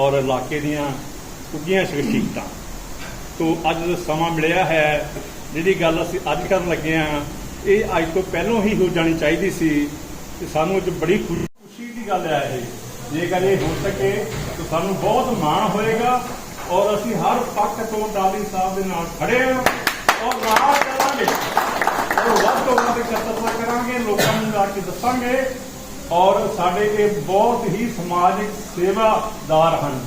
ਔਰ ਇਲਾਕੇ ਦੀਆਂ ਉੱਗੀਆਂ ਸ਼ਖਸੀਅਤਾਂ। ਤੋਂ ਅੱਜ ਦਾ ਸਮਾਂ ਮਿਲਿਆ ਹੈ, ਜਿਹੜੀ ਗੱਲ ਅਸੀਂ ਅੱਜ ਕਰਨ ਲੱਗੇ ਹਾਂ, ਇਹ ਅੱਜ ਤੋਂ ਪਹਿਲਾਂ ਹੀ ਹੋ ਜਾਣੀ ਚਾਹੀਦੀ ਸੀ ਤੇ ਸਾਨੂੰ ਅੱਜ ਬੜੀ ਖੁਸ਼ੀ ਖੁਸ਼ੀ ਦੀ ਗੱਲ ਹੈ ਇਹ। ਜੇਕਰ ਇਹ ਹੋ ਸਕੇ, ਤਾਂ ਸਾਨੂੰ ਬਹੁਤ ਮਾਣ ਹੋਏਗਾ ਔਰ ਅਸੀਂ ਹਰ ਪੱਖ ਤੋਂ ਡਾਲੀ ਸਾਹਿਬ ਦੇ ਨਾਲ ਖੜੇ ਹਾਂ ਔਰ ਨਾਲ ਚੱਲਾਂਗੇ। ਔਰ ਵੱਧ ਤੋਂ ਵੱਧ ਇਕੱਤਰਤਾ ਕਰਾਂਗੇ, ਲੋਕਾਂ ਨੂੰ ਜਾ ਕੇ ਦੱਸਾਂਗੇ। ਔਰ ਸਾਡੇ ਇਹ ਬਹੁਤ ਹੀ ਸਮਾਜਿਕ ਸੇਵਾਦਾਰ ਹਨ।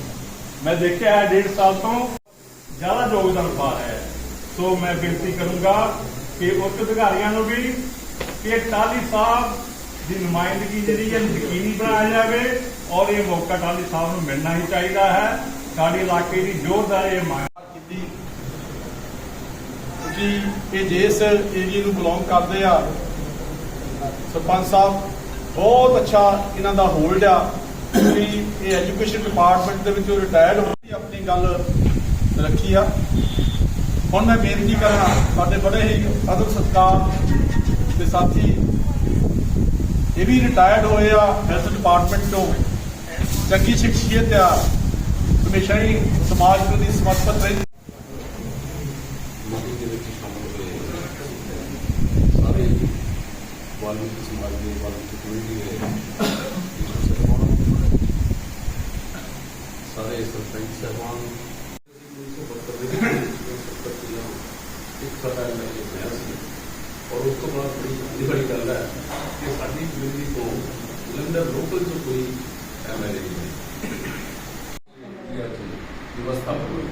ਮੈਂ ਦੇਖਿਆ ਹੈ ਡੇਢ ਸਾਲ ਤੋਂ ਜ਼ਿਆਦਾ ਯੋਗਦਾਨ ਪਾ ਰਿਹਾ ਹੈ। ਸੋ ਮੈਂ ਬੇਨਤੀ ਕਰੂੰਗਾ ਕਿ ਉੱਚ ਅਧਿਕਾਰੀਆਂ ਨੂੰ ਵੀ ਕਿ ਟਾਲੀ ਸਾਹਿਬ ਦੀ ਨੁਮਾਇੰਦਗੀ ਜਿਹੜੀ ਹੈ, ਯਕੀਨੀ ਬਣਾਇਆ ਜਾਵੇ ਔਰ ਇਹ ਮੌਕਾ ਟਾਲੀ ਸਾਹਿਬ ਨੂੰ ਮਿਲਣਾ ਹੀ ਚਾਹੀਦਾ ਹੈ। ਸਾਡੇ ਇਲਾਕੇ ਦੀ ਜ਼ੋਰਦਾਰ ਇਹ ਮੰਗ ਕੀਤੀ ਕਿ ਇਹ ਜਿਸ ਏਰੀਏ ਨੂੰ ਬਿਲੋਂਗ ਕਰਦੇ ਆ, ਸਰਪੰਚ ਸਾਹਿਬ ਬਹੁਤ ਅੱਛਾ ਇਹਨਾਂ ਦਾ ਹੋਲਡ ਆ। ਕਿ ਇਹ ਐਜੂਕੇਸ਼ਨ ਡਿਪਾਰਟਮੈਂਟ ਦੇ ਵਿੱਚੋਂ ਰਿਟਾਇਰਡ ਹੋ ਕੇ ਆਪਣੀ ਗੱਲ ਰੱਖੀ ਆ। ਹੁਣ ਮੈਂ ਬੇਨਤੀ ਕਰਨਾ ਸਾਡੇ ਬੜੇ ਹੀ ਅਦਬ ਸਤਕਾਰ ਦੇ ਸਾਥੀ ਇਹ ਵੀ ਰਿਟਾਇਰਡ ਹੋਏ ਆ ਹੈਲਥ ਡਿਪਾਰਟਮੈਂਟ ਤੋਂ। ਚੰਗੀ ਸ਼ਖਸੀਅਤ ਆ। ਹਮੇਸ਼ਾ ਹੀ ਸਮਾਜ ਪ੍ਰਤੀ ਸਮਰਪਿਤ ਰਹੀ ਮੀਟਿੰਗ ਦੇ ਵਿੱਚ ਸ਼ਾਮਲ ਹੋਏ ਸਾਰੇ ਵਾਲਮੀਕੀ ਸਮਾਜ ਦੇ ਵਾਲਮੀਕੀ ਕਮਿਊਨਿਟੀ ਦੇ ਲੀਡਰ ਸਾਹਿਬਾਨ, ਸਾਰੇ ਸਰਪੰਚ ਸਾਹਿਬਾਨ ਇੱਕ ਸਾਡਾ ਐਮਐਲਏ ਹੋਇਆ ਸੀ ਔਰ ਉਸ ਤੋਂ ਬਾਅਦ ਬੜੀ ਬੜੀ ਬੜੀ ਗੱਲ ਹੈ ਕਿ ਸਾਡੀ ਕਮਿਊਨਿਟੀ ਤੋਂ ਜਲੰਧਰ ਲੋਕਲ ਤੋਂ ਕੋਈ ਐਮਐਲਏ ਨਹੀਂ ਹੈ ਵਿਵਸਥਾ ਬਦਲ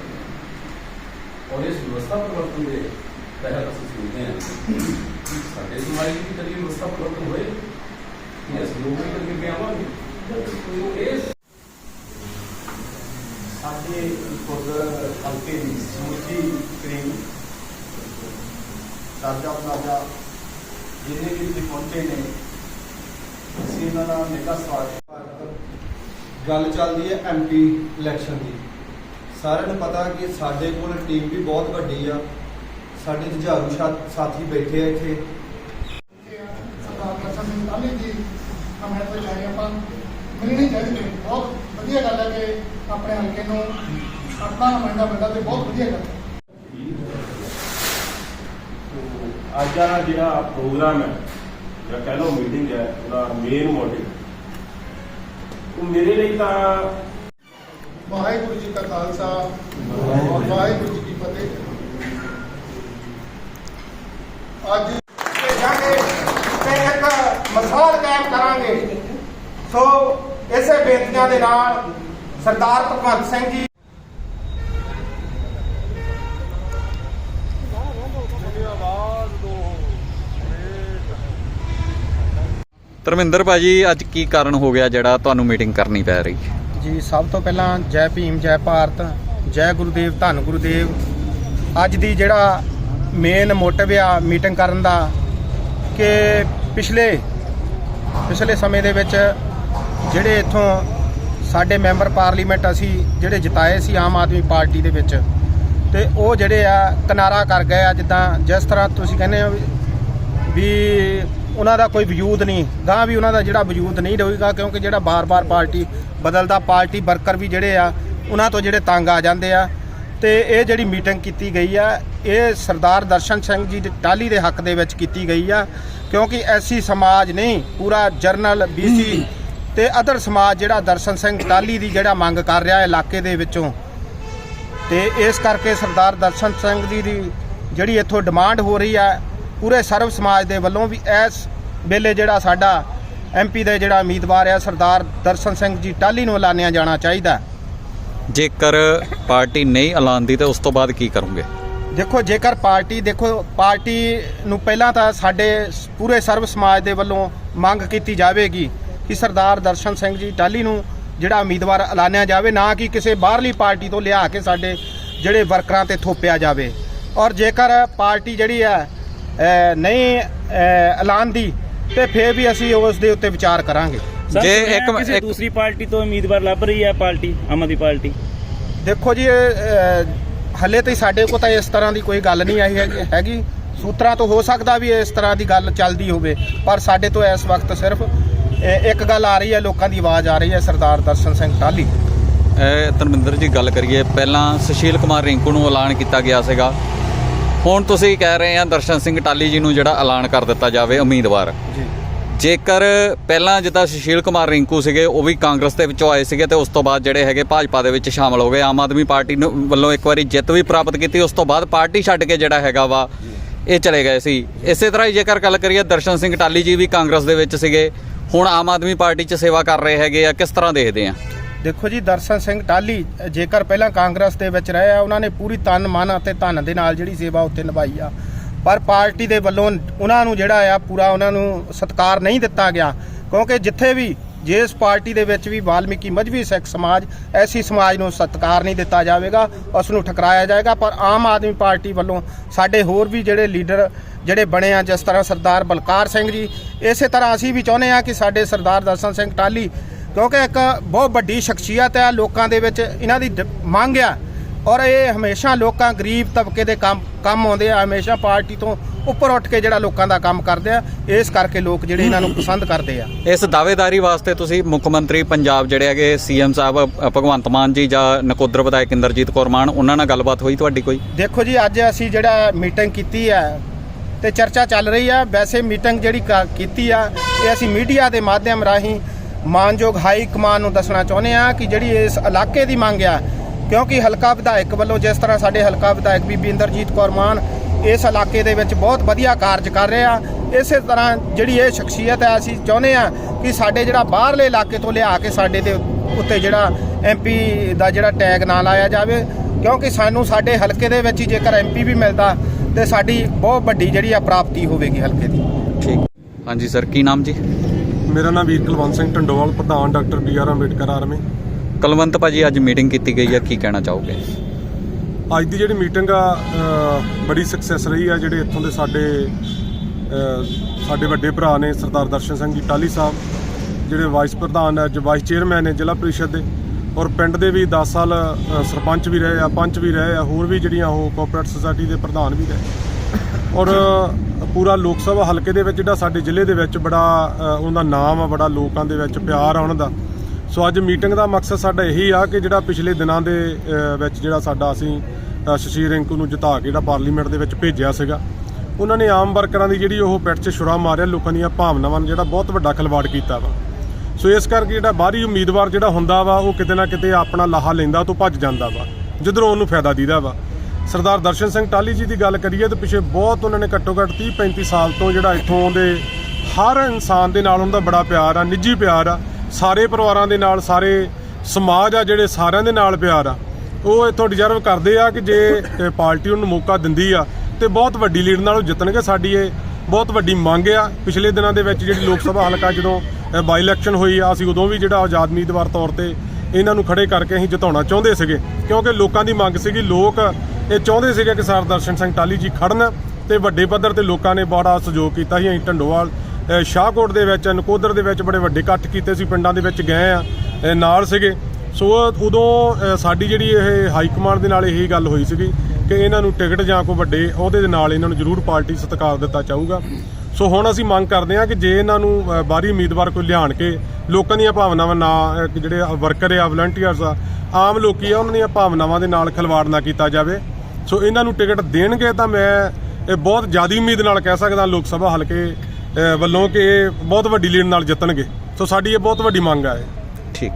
ਔਰ ਇਸ ਸਾਡੇ ਸਮਾਜ ਦੀ ਵੀ ਕਦੀ ਵਿਵਸਥਾ ਪਰਿਵਰਤਨ ਹੋਏ ਕਿ ਅਸੀਂ ਵੀ ਕਰਕੇ ਅੱਗੇ ਆਵਾਂਗੇ ਸਾਡੇ ਖੁਦ ਹਲਕੇ ਦੀ ਸਮੁੱਚੀ ਟੀਮ ਸਾਡਾ ਪਲਾਜ਼ਾ ਜਿੰਨੇ ਵੀ ਇੱਥੇ ਪਹੁੰਚੇ ਨੇ ਅਸੀਂ ਇਹਨਾਂ ਦਾ ਨਿੱਘਾ ਸਵਾਗਤ ਗੱਲ ਚੱਲਦੀ ਹੈ ਐਮਪੀ ਇਲੈਕਸ਼ਨ ਦੀ। ਸਾਰਿਆਂ ਨੂੰ ਪਤਾ ਕਿ ਸਾਡੇ ਕੋਲ ਟੀਮ ਵੀ ਬਹੁਤ ਵੱਡੀ ਆ। ਸਾਡੇ ਜੁਝਾਰੂ ਸਾਥੀ ਬੈਠੇ ਆ ਇੱਥੇ। ਸਰਦਾਰ ਦਰਸ਼ਨ ਸਿੰਘ ਲਾਲੀ ਜੀ ਹਮੇ ਤੋਂ ਚਾਹੇ ਆਪਾਂ ਮਿਲਣੀ ਚਾਹੀਦੀ ਹੈ ਬਹੁਤ ਵਧੀਆ ਗੱਲ ਹੈ ਕਿ ਆਪਣੇ ਹਲਕੇ ਨੂੰ ਆਪਣਾ ਨੁਮਾਇੰਦਾ ਬੰਦਾ ਤੇ ਬਹੁਤ ਵਧੀਆ ਗੱਲ ਹੈ ਅੱਜ ਦਾ ਜਿਹੜਾ ਪ੍ਰੋਗਰਾਮ ਹੈ ਜਾਂ ਕਹਿ ਲਓ ਮੀਟਿੰਗ ਹੈ ਉਹਦਾ ਮੇਨ ਮੋਟਿਵ ਉਹ ਮੇਰੇ ਲਈ ਤਾਂ ਵਾਹਿਗੁਰੂ ਜੀ ਕਾ ਖਾਲਸਾ ਵਾਹਿਗੁਰੂ ਜੀ ਕੀ ਫਤਿਹ ਅੱਜ ਭੇਜਾਂਗੇ ਤੇ ਇੱਕ ਮਿਸਾਲ ਕਾਇਮ ਕਰਾਂਗੇ ਸੋ ਬੇਨਤੀਆਂ ਦੇ ਨਾਲ ਸਰਦਾਰ ਭਗਵੰਤ ਸਿੰਘ ਜੀ। ਧਰਮਿੰਦਰ ਭਾਜੀ ਅੱਜ ਕੀ ਕਾਰਨ ਹੋ ਗਿਆ ਜਿਹੜਾ ਤੁਹਾਨੂੰ ਮੀਟਿੰਗ ਕਰਨੀ ਪੈ ਰਹੀ? ਜੀ ਸਭ ਤੋਂ ਪਹਿਲਾਂ ਜੈ ਭੀਮ ਜੈ ਭਾਰਤ ਜੈ ਗੁਰੂਦੇਵ ਧੰਨ ਗੁਰੂਦੇਵ। ਅੱਜ ਦੀ ਜਿਹੜਾ ਮੇਨ ਮੋਟਿਵ ਆ ਮੀਟਿੰਗ ਕਰਨ ਦਾ ਕਿ ਪਿਛਲੇ ਪਿਛਲੇ ਸਮੇਂ ਦੇ ਵਿੱਚ ਜਿਹੜੇ ਇੱਥੋਂ ਸਾਡੇ ਮੈਂਬਰ ਪਾਰਲੀਮੈਂਟ ਅਸੀਂ ਜਿਹੜੇ ਜਿਤਾਏ ਸੀ ਆਮ ਆਦਮੀ ਪਾਰਟੀ ਦੇ ਵਿੱਚ ਤੇ ਉਹ ਜਿਹੜੇ ਆ ਕਿਨਾਰਾ ਕਰ ਗਏ ਆ, ਜਿੱਦਾਂ ਜਿਸ ਤਰ੍ਹਾਂ ਤੁਸੀਂ ਕਹਿੰਦੇ ਹੋ ਵੀ- ਉਹਨਾਂ ਦਾ ਕੋਈ ਵਜੂਦ ਨਹੀਂ ਗਾਂ ਵੀ ਉਹਨਾਂ ਦਾ ਜਿਹੜਾ ਵਜੂਦ ਨਹੀਂ ਰਹੇਗਾ, ਕਿਉਂਕਿ ਜਿਹੜਾ ਬਾਰ-ਬਾਰ ਪਾਰਟੀ ਬਦਲਦਾ, ਪਾਰਟੀ ਵਰਕਰ ਵੀ ਜਿਹੜੇ ਆ, ਉਹਨਾਂ ਤੋਂ ਜਿਹੜੇ ਤੰਗ ਆ ਜਾਂਦੇ ਆ। ਤੇ ਇਹ ਜਿਹੜੀ ਮੀਟਿੰਗ ਕੀਤੀ ਗਈ ਆ, ਇਹ ਸਰਦਾਰ ਦਰਸ਼ਨ ਸਿੰਘ ਜੀ ਦੀ ਟਾਲੀ ਦੇ ਹੱਕ ਦੇ ਵਿੱਚ ਕੀਤੀ ਗਈ ਆ, ਕਿਉਂਕਿ ਐਸੀ ਸਮਾਜ ਨਹੀਂ, ਪੂਰਾ ਜਰਨਲ ਬੀਸੀ ਤੇ ਅਦਰ ਸਮਾਜ ਜਿਹੜਾ ਦਰਸ਼ਨ ਸਿੰਘ ਟਾਲੀ ਦੀ ਜਿਹੜਾ ਮੰਗ ਕਰ ਰਿਹਾ ਹੈ ਇਲਾਕੇ ਦੇ ਵਿੱਚੋਂ ਤੇ ਇਸ ਕਰਕੇ ਸਰਦਾਰ ਦਰਸ਼ਨ ਸਿੰਘ ਜੀ ਦੀ ਜਿਹੜੀ ਇੱਥੋਂ ਡਿਮਾਂਡ ਹੋ ਰਹੀ ਹੈ ਪੂਰੇ ਸਰਵ ਸਮਾਜ ਦੇ ਵੱਲੋਂ ਵੀ ਇਸ ਵੇਲੇ ਜਿਹੜਾ ਸਾਡਾ ਐਮਪੀ ਦਾ ਜਿਹੜਾ ਉਮੀਦਵਾਰ ਹੈ ਸਰਦਾਰ ਦਰਸ਼ਨ ਸਿੰਘ ਜੀ ਟਾਲੀ ਨੂੰ ਐਲਾਨਿਆ ਜਾਣਾ ਚਾਹੀਦਾ ਜੇਕਰ ਪਾਰਟੀ ਨਹੀਂ ਐਲਾਨਦੀ ਤਾਂ ਉਸ ਤੋਂ ਬਾਅਦ ਕੀ ਕਰੋਗੇ? ਦੇਖੋ ਜੇਕਰ ਪਾਰਟੀ ਦੇਖੋ ਪਾਰਟੀ ਨੂੰ ਪਹਿਲਾਂ ਤਾਂ ਸਾਡੇ ਪੂਰੇ ਸਰਵ ਸਮਾਜ ਦੇ ਵੱਲੋਂ ਮੰਗ ਕੀਤੀ ਜਾਵੇਗੀ। ਕਿ ਸਰਦਾਰ ਦਰਸ਼ਨ ਸਿੰਘ ਜੀ ਟਾਲੀ ਨੂੰ ਜਿਹੜਾ ਉਮੀਦਵਾਰ ਐਲਾਨਿਆ ਜਾਵੇ ਨਾ ਕਿ ਕਿਸੇ ਬਾਹਰਲੀ ਪਾਰਟੀ ਤੋਂ ਲਿਆ ਕੇ ਸਾਡੇ ਜਿਹੜੇ ਵਰਕਰਾਂ ਤੇ ਥੋਪਿਆ ਜਾਵੇ। ਔਰ ਜੇਕਰ ਪਾਰਟੀ ਜਿਹੜੀ ਹੈ ਨਹੀਂ ਅ, ਐਲਾਨਦੀ ਤੇ ਫਿਰ ਵੀ ਅਸੀਂ ਉਸ ਦੇ ਉੱਤੇ ਵਿਚਾਰ ਕਰਾਂਗੇ। ਜੇ ਇੱਕ ਕਿਸੇ ਇੱਕ ਦੂਸਰੀ ਪਾਰਟੀ ਤੋਂ ਉਮੀਦਵਾਰ ਲੱਭ ਰਹੀ ਹੈ ਪਾਰਟੀ ਆਮ ਆਦਮੀ ਪਾਰਟੀ? ਦੇਖੋ ਜੀ ਹਲੇ ਤਾਈਂ ਸਾਡੇ ਕੋਲ ਤਾਂ ਇਸ ਤਰ੍ਹਾਂ ਦੀ ਕੋਈ ਗੱਲ ਨਹੀਂ ਆਈ ਹੈਗੀ- ਹੈਗੀ। ਸੂਤਰਾਂ ਤੋਂ ਹੋ ਸਕਦਾ ਵੀ ਇਸ ਤਰ੍ਹਾਂ ਦੀ ਗੱਲ ਚੱਲਦੀ ਹੋਵੇ ਪਰ ਸਾਡੇ ਤੋਂ ਇਸ ਵਕਤ ਸਿਰਫ ਇੱਕ ਗੱਲ ਆ ਰਹੀ ਹੈ ਲੋਕਾਂ ਦੀ ਆਵਾਜ਼ ਆ ਰਹੀ ਹੈ ਸਰਦਾਰ ਦਰਸ਼ਨ ਸਿੰਘ ਟਾਲੀ ਇਹ ਧਰਮਿੰਦਰ ਜੀ ਗੱਲ ਕਰੀਏ ਪਹਿਲਾਂ ਸੁਸ਼ੀਲ ਕੁਮਾਰ ਰਿੰਕੂ ਨੂੰ ਐਲਾਨ ਕੀਤਾ ਗਿਆ ਸੀਗਾ। ਹੁਣ ਤੁਸੀਂ ਕਹਿ ਰਹੇ ਆ ਦਰਸ਼ਨ ਸਿੰਘ ਟਾਲੀ ਜੀ ਨੂੰ ਜਿਹੜਾ ਐਲਾਨ ਕਰ ਦਿੱਤਾ ਜਾਵੇ ਉਮੀਦਵਾਰ। ਜੀ। ਜੇਕਰ ਪਹਿਲਾਂ ਜਿੱਦਾਂ ਸੁਸ਼ੀਲ ਕੁਮਾਰ ਰਿੰਕੂ ਸੀਗੇ ਉਹ ਵੀ ਕਾਂਗਰਸ ਦੇ ਵਿੱਚੋਂ ਆਏ ਸੀਗੇ ਤੇ ਉਸ ਤੋਂ ਬਾਅਦ ਜਿਹੜੇ ਹੈਗੇ ਭਾਜਪਾ ਦੇ ਵਿੱਚ ਸ਼ਾਮਲ ਹੋ ਗਏ ਆਮ ਆਦਮੀ ਪਾਰਟੀ ਨੂੰ ਵੱਲੋਂ ਇੱਕ ਵਾਰੀ ਜਿੱਤ ਵੀ ਪ੍ਰਾਪਤ ਕੀਤੀ ਉਸ ਤੋਂ ਬਾਅਦ ਪਾਰਟੀ ਛੱਡ ਕੇ ਜਿਹੜਾ ਹੈਗਾ ਵਾ ਇਹ ਚਲੇ ਗਏ ਸੀ। ਇਸੇ ਤਰ੍ਹਾਂ ਹੀ ਜੇਕਰ ਗੱਲ ਕਰੀਏ ਦਰਸ਼ਨ ਸਿੰਘ ਟਾਲੀ ਜੀ ਵੀ ਕਾਂਗਰਸ ਦੇ ਵਿੱਚ ਸੀਗੇ। ਹੁਣ ਆਮ ਆਦਮੀ ਪਾਰਟੀ 'ਚ ਸੇਵਾ ਕਰ ਰਹੇ ਹੈਗੇ ਆ, ਕਿਸ ਤਰ੍ਹਾਂ ਦੇਖਦੇ ਆ? ਦੇਖੋ ਜੀ, ਦਰਸ਼ਨ ਸਿੰਘ ਟਾਲੀ ਜੇਕਰ ਪਹਿਲਾਂ ਕਾਂਗਰਸ ਦੇ ਵਿੱਚ ਰਹੇ ਆ, ਉਹਨਾਂ ਨੇ ਪੂਰੀ ਤਨ, ਮਨ ਅਤੇ ਧਨ ਦੇ ਨਾਲ ਜਿਹੜੀ ਸੇਵਾ ਉੱਥੇ ਨਿਭਾਈ ਆ। ਪਰ ਪਾਰਟੀ ਦੇ ਵੱਲੋਂ ਉਹਨਾਂ ਨੂੰ ਜਿਹੜਾ ਆ ਪੂਰਾ ਉਹਨਾਂ ਨੂੰ ਸਤਿਕਾਰ ਨਹੀਂ ਦਿੱਤਾ ਗਿਆ, ਕਿਉਂਕਿ ਜਿੱਥੇ ਵੀ ਜਿਸ ਪਾਰਟੀ ਦੇ ਵਿੱਚ ਵੀ ਵਾਲਮੀਕੀ ਮਜਬੀ ਸਿੱਖ ਸਮਾਜ, ਐਸੀ ਸਮਾਜ ਨੂੰ ਸਤਿਕਾਰ ਨਹੀਂ ਦਿੱਤਾ ਜਾਵੇਗਾ, ਉਸ ਨੂੰ ਠਕਰਾਇਆ ਜਾਏਗਾ। ਪਰ ਆਮ ਆਦਮੀ ਪਾਰਟੀ ਵੱਲੋਂ ਸਾਡੇ ਹੋਰ ਵੀ ਜਿਹੜੇ ਲੀਡਰ ਜਿਹੜੇ ਬਣੇ ਆ ਜਿਸ ਤਰ੍ਹਾਂ ਸਰਦਾਰ ਬਲਕਾਰ ਸਿੰਘ ਜੀ ਇਸੇ ਤਰ੍ਹਾਂ ਅਸੀਂ ਵੀ ਚਾਹੁੰਦੇ ਆ ਕਿ ਸਾਡੇ ਸਰਦਾਰ ਦਰਸ਼ਨ ਸਿੰਘ ਟਾਲੀ ਕਿਉਂਕਿ ਇੱਕ ਬਹੁਤ ਵੱਡੀ ਸ਼ਖਸੀਅਤ ਹੈ ਲੋਕਾਂ ਦੇ ਵਿੱਚ ਇਹਨਾਂ ਦੀ ਮੰਗ ਆ ਔਰ ਇਹ ਹਮੇਸ਼ਾ ਲੋਕਾਂ ਗਰੀਬ ਤਬਕੇ ਦੇ ਕੰਮ ਕੰਮ ਆਉਂਦੇ ਆ ਹਮੇਸ਼ਾ ਪਾਰਟੀ ਤੋਂ ਉੱਪਰ ਉੱਠ ਕੇ ਜਿਹੜਾ ਲੋਕਾਂ ਦਾ ਕੰਮ ਕਰਦੇ ਆ ਇਸ ਕਰਕੇ ਲੋਕ ਜਿਹੜੇ ਇਹਨਾਂ ਨੂੰ ਪਸੰਦ ਕਰਦੇ ਆ। ਇਸ ਦਾਅਵੇਦਾਰੀ ਵਾਸਤੇ ਤੁਸੀਂ ਮੁੱਖ ਮੰਤਰੀ ਪੰਜਾਬ ਜਿਹੜੇ ਹੈਗੇ ਸੀਐਮ ਸਾਹਿਬ ਭਗਵੰਤ ਮਾਨ ਜੀ ਜਾਂ ਨਕੋਦਰ ਵਿਧਾਇਕ ਇੰਦਰਜੀਤ ਕੌਰ ਮਾਨ ਉਹਨਾਂ ਨਾਲ ਗੱਲਬਾਤ ਹੋਈ ਤੁਹਾਡੀ ਕੋਈ? ਦੇਖੋ ਜੀ ਅੱਜ ਅਸੀਂ ਜਿਹੜਾ ਮੀਟਿੰਗ ਕੀਤੀ ਹੈ ਤੇ ਚਰਚਾ ਚੱਲ ਰਹੀ ਹੈ ਵੈਸੇ ਮੀਟਿੰਗ ਜਿਹੜੀ ਕ- ਕੀਤੀ ਆ, ਇਹ ਅਸੀਂ ਮੀਡੀਆ ਦੇ ਮਾਧਿਅਮ ਰਾਹੀਂ ਮਾਨਯੋਗ ਹਾਈ ਕਮਾਨ ਨੂੰ ਦੱਸਣਾ ਚਾਹੁੰਦੇ ਆ ਕਿ ਜਿਹੜੀ ਇਸ ਇਲਾਕੇ ਦੀ ਮੰਗ ਆ, ਕਿਉਂਕਿ ਹਲਕਾ ਵਿਧਾਇਕ ਵੱਲੋਂ ਜਿਸ ਤਰ੍ਹਾਂ ਸਾਡੇ ਹਲਕਾ ਵਿਧਾਇਕ ਬੀਬੀ ਇੰਦਰਜੀਤ ਕੌਰ ਮਾਨ ਇਸ ਇਲਾਕੇ ਦੇ ਵਿੱਚ ਬਹੁਤ ਵਧੀਆ ਕਾਰਜ ਕਰ ਰਹੇ। ਆ ਇਸੇ ਤਰ੍ਹਾਂ ਜਿਹੜੀ ਇਹ ਸ਼ਖਸੀਅਤ ਹੈ ਅਸੀਂ ਚਾਹੁੰਦੇ ਆ ਕਿ ਸਾਡੇ ਜਿਹੜਾ ਬਾਹਰਲੇ ਇਲਾਕੇ ਤੋਂ ਲਿਆ ਕੇ ਸਾਡੇ ਦੇ ਉੱਤੇ ਜਿਹੜਾ ਐਮਪੀ ਦਾ ਜਿਹੜਾ ਟੈਗ ਨਾ ਲਾਇਆ ਜਾਵੇ, ਕਿਉਂਕਿ ਸਾਨੂੰ ਸਾਡੇ ਹਲਕੇ ਦੇ ਵਿੱਚ ਹੀ ਜੇਕਰ ਐਮਪੀ ਵੀ ਮਿਲਦਾ ਤੇ ਸਾਡੀ ਬਹੁਤ ਵੱਡੀ ਜਿਹੜੀ ਆ ਪ੍ਰਾਪਤੀ ਹੋਵੇਗੀ ਹਲਕੇ ਦੀ। ਠੀਕ। ਹਾਂਜੀ ਸਰ ਕੀ ਨਾਮ ਜੀ? ਮੇਰਾ ਨਾਮ ਵੀਰ ਕੁਲਵੰਤ ਸਿੰਘ ਟੰਡੋਵਾਲ ਪ੍ਰਧਾਨ doctor B R Ambedkar army. Kulwant ਭਾਜੀ ਅੱਜ ਮੀਟਿੰਗ ਕੀਤੀ ਗਈ ਆ ਕੀ ਕਹਿਣਾ ਚਾਹੋਗੇ? ਅੱਜ ਦੀ ਜਿਹੜੀ ਮੀਟਿੰਗ ਆ ਬੜੀ ਸਕਸੈਸ ਰਹੀ ਆ ਜਿਹੜੇ ਇੱਥੋਂ ਦੇ ਸਾਡੇ ਸਾਡੇ ਵੱਡੇ ਭਰਾ ਨੇ ਸਰਦਾਰ ਦਰਸ਼ਨ ਸਿੰਘ ਜੀ ਟਾਲੀ ਸਾਹਿਬ ਜਿਹੜੇ ਵਾਈਸ ਪ੍ਰਧਾਨ ਅੱਜ ਵਾਈਸ ਚੇਅਰਮੈਨ ਨੇ ਜ਼ਿਲ੍ਹਾ ਪ੍ਰੀਸ਼ਦ ਦੇ। ਔਰ ਪਿੰਡ ਦੇ ਵੀ 10 ਸਾਲ ਸਰਪੰਚ ਵੀ ਰਹੇ ਆ ਪੰਚ ਵੀ ਰਹੇ ਆ ਹੋਰ ਵੀ ਜਿਹੜੀਆਂ ਉਹ ਕੋਆਪਰੇਟ ਸੁਸਾਇਟੀ ਦੇ ਪ੍ਰਧਾਨ ਵੀ ਰਹੇ। ਔਰ ਪੂਰਾ ਲੋਕ ਸਭਾ ਹਲਕੇ ਦੇ ਵਿੱਚ ਜਿਹੜਾ ਸਾਡੇ ਜ਼ਿਲ੍ਹੇ ਦੇ ਵਿੱਚ ਬੜਾ ਅ, ਉਹਦਾ ਨਾਮ ਆ ਬੜਾ ਲੋਕਾਂ ਦੇ ਵਿੱਚ ਪਿਆਰ ਆ ਉਹਨਾਂ ਦਾ। ਸੋ ਅੱਜ ਮੀਟਿੰਗ ਦਾ ਮਕਸਦ ਸਾਡਾ ਇਹੀ ਆ ਕਿ ਜਿਹੜਾ ਪਿਛਲੇ ਦਿਨਾਂ ਦੇ ਵਿੱਚ ਜਿਹੜਾ ਸਾਡਾ ਅਸੀਂ ਸ਼ਸ਼ੀਰ ਰਿੰਕੂ ਨੂੰ ਜਿਤਾ ਕੇ ਜਿਹੜਾ ਪਾਰਲੀਮੈਂਟ ਦੇ ਵਿੱਚ ਭੇਜਿਆ ਸੀਗਾ ਉਹਨਾਂ ਨੇ ਆਮ ਵਰਕਰਾਂ ਦੀ ਜਿਹੜੀ ਉਹ ਪਿੱਠ 'ਚ ਛੁਰਾ ਮਾਰਿਆ ਲੋਕਾਂ ਦੀਆਂ ਭਾਵਨਾਵਾਂ ਨੂੰ ਜਿਹੜਾ ਬਹੁਤ ਵੱਡਾ ਖਿਲਵਾੜ ਕੀਤਾ ਵਾ। ਸੋ ਇਸ ਕਰਕੇ ਜਿਹੜਾ ਬਾਹਰੀ ਉਮੀਦਵਾਰ ਜਿਹੜਾ ਹੁੰਦਾ ਵਾ, ਉਹ ਕਿਤੇ ਨਾ ਕਿਤੇ ਆਪਣਾ ਲਾਹਾ ਲੈਂਦਾ ਤੋਂ ਭੱਜ ਜਾਂਦਾ ਵਾ। ਜਿੱਧਰੋਂ ਉਹਨੂੰ ਫਾਇਦਾ ਦੀਦਾ ਵਾ। ਸਰਦਾਰ ਦਰਸ਼ਨ ਸਿੰਘ ਟਾਲੀ ਜੀ ਦੀ ਗੱਲ ਕਰੀਏ ਤਾਂ ਪਿਛੇ ਬਹੁਤ ਉਹਨਾਂ ਨੇ ਘੱਟੋ ਘੱਟ 30 35 ਸਾਲ ਤੋਂ ਜਿਹੜਾ ਇੱਥੋਂ ਦੇ ਹਰ ਇਨਸਾਨ ਦੇ ਨਾਲ ਉਹਨਾਂ ਦਾ ਬੜਾ ਪਿਆਰ ਆ, ਨਿੱਜੀ ਪਿਆਰ ਆ। ਸਾਰੇ ਪਰਿਵਾਰਾਂ ਦੇ ਨਾਲ, ਸਾਰੇ ਸਮਾਜ ਆ ਜਿਹੜੇ ਸਾਰਿਆਂ ਦੇ ਨਾਲ ਪਿਆਰ ਆ। ਉਹ ਇੱਥੋਂ ਡਿਜ਼ਰਵ ਕਰਦੇ ਆ ਕਿ ਜੇ ਪਾਰਟੀ ਉਹਨੂੰ ਮੌਕਾ ਦਿੰਦੀ ਆ ਤੇ ਬਹੁਤ ਵੱਡੀ ਲੀਡ ਨਾਲ ਉਹ ਜਿੱਤਣਗੇ ਸਾਡੀ ਇਹ ਬਹੁਤ ਵੱਡੀ ਮੰਗ ਆ। ਪਿਛਲੇ ਦਿਨਾਂ ਦੇ ਵਿੱਚ ਜਿਹੜੀ ਲੋਕ ਸਭਾ ਹਲਕਾ ਜਦੋਂ ਬਾਈ ਇਲੈਕਸ਼ਨ ਹੋਈ ਆ, ਅਸੀਂ ਉਦੋਂ ਵੀ ਜਿਹੜਾ ਆਜ਼ਾਦ ਉਮੀਦਵਾਰ ਤੌਰ ਤੇ ਇਹਨਾਂ ਨੂੰ ਖੜੇ ਕਰਕੇ ਅਸੀਂ ਜਿਤਾਉਣਾ ਚਾਹੁੰਦੇ ਸੀਗੇ। ਕਿਉਂਕਿ ਲੋਕਾਂ ਦੀ ਮੰਗ ਸੀਗੀ, ਲੋਕ ਇਹ ਚਾਹੁੰਦੇ ਸੀਗੇ ਕਿ ਸਰ ਦਰਸ਼ਨ ਸਿੰਘ ਟਾਲੀ ਜੀ ਖੜਨ ਤੇ ਵੱਡੇ ਪੱਧਰ ਤੇ ਲੋਕਾਂ ਨੇ ਬੜਾ ਸਹਿਯੋਗ ਕੀਤਾ ਸੀ। ਅਸੀਂ ਢੰਡੋਵਾਲ ਸ਼ਾਹਕੋਟ ਦੇ ਵਿੱਚ, ਨਕੋਦਰ ਦੇ ਵਿੱਚ ਬੜੇ ਵੱਡੇ ਇਕੱਠ ਕੀਤੇ ਸੀ, ਪਿੰਡਾਂ ਦੇ ਵਿੱਚ ਗਏ ਆ ਨਾਲ ਸੀਗੇ। ਸੋ ਉਦੋਂ ਸਾਡੀ ਜਿਹੜੀ ਇਹ ਹਾਈ ਕਮਾਂਡ ਦੇ ਨਾਲ ਇਹੀ ਗੱਲ ਹੋਈ ਸੀਗੀ ਕਿ ਇਹਨਾਂ ਨੂੰ ਟਿਕਟ ਜਾਂ ਕੋਈ ਵੱਡੇ ਉਹਦੇ ਦੇ ਨਾਲ ਇਹਨਾਂ ਨੂੰ ਜ਼ਰੂਰ ਪਾਰਟੀ ਸਤਿਕਾਰ ਦਿੱਤਾ ਚਾਹੂਗਾ ਸੋ ਹੁਣ ਅਸੀਂ ਮੰਗ ਕਰਦੇ ਹਾਂ ਕਿ ਜੇ ਇਹਨਾਂ ਨੂੰ ਬਾਹਰੀ ਉਮੀਦਵਾਰ ਕੋਈ ਲਿਆਣ ਕੇ ਲੋਕਾਂ ਦੀਆਂ ਭਾਵਨਾਵਾਂ ਨਾ ਜਿਹੜੇ ਵਰਕਰ ਆ ਵਲੰਟੀਅਰਸ ਆ, ਆਮ ਲੋਕੀ ਆ, ਉਹਨਾਂ ਦੀਆਂ ਭਾਵਨਾਵਾਂ ਦੇ ਨਾਲ ਖਿਲਵਾੜ ਨਾ ਕੀਤਾ ਜਾਵੇ। ਸੋ ਇਹਨਾਂ ਨੂੰ ਟਿਕਟ ਦੇਣਗੇ ਤਾਂ ਮੈਂ, ਇਹ ਬਹੁਤ ਜ਼ਿਆਦਾ ਉਮੀਦ ਨਾਲ ਕਹਿ ਸਕਦਾ ਲੋਕ ਸਭਾ ਹਲਕੇ ਵੱਲੋਂ ਕਿ ਇਹ ਬਹੁਤ ਵੱਡੀ ਲੀਡ ਨਾਲ ਜਿੱਤਣਗੇ। ਸੋ ਸਾਡੀ ਇਹ ਬਹੁਤ ਵੱਡੀ ਮੰਗ ਆ ਇਹ। ਠੀਕ।